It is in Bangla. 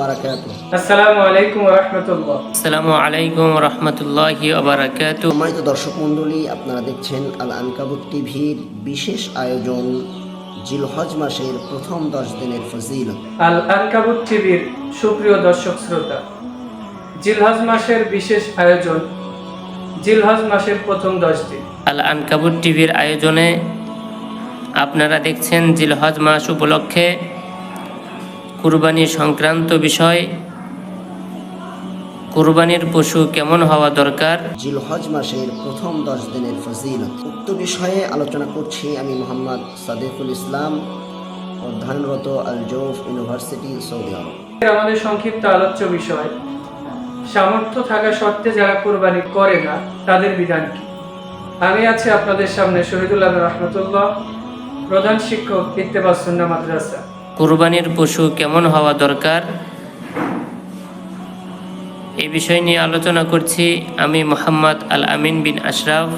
বারাকাতুহু। আসসালামু আলাইকুম রহমতুল্লাহ। আসসালামু আলাইকুম রহমতুল্লাহি ওবরাকাত সম্মানিত দর্শক মণ্ডলী আপনারা দেখছেন আল আনকাবুত টিভির বিশেষ আয়োজন জিলহজ মাসের প্রথম দশ দিনের ফজিলত। আল আনকাবুত টিভির সুপ্রিয় দর্শক শ্রোতা জিলহজ মাসের বিশেষ আয়োজন জিলহজ মাসের প্রথম দশ দিন। আল আনকাবুট টিভির আয়োজনে আপনারা দেখছেন জিলহজ মাস উপলক্ষে কুরবানি সংক্রান্ত বিষয় কুরবানির পশু কেমন হওয়া দরকার? জিলহজ মাসের প্রথম দশ দিনের ফজিলত। উক্ত বিষয়ে আলোচনা করছি আমি মোহাম্মদ সাদেকুল ইসলাম অধ্যয়নরত আল জৌফ ইউনিভার্সিটি সৌদি আরব। আমাদের সংক্ষিপ্ত আলোচ্য বিষয় সামর্থ্য থাকা সত্ত্বে যারা কোরবানি করে না তাদের বিধান কি? আমি আছি আপনাদের সামনে শহীদুল্লাহ রহমতুল্লাহ প্রধান শিক্ষক ইত্তেবাস সুন্না মাদ্রাসা। কুরবানির পশু কেমন হওয়া দরকার? এ বিষয় নিয়ে আলোচনা করছি আমি মোহাম্মদ আল আমিন বিন আশরাফ।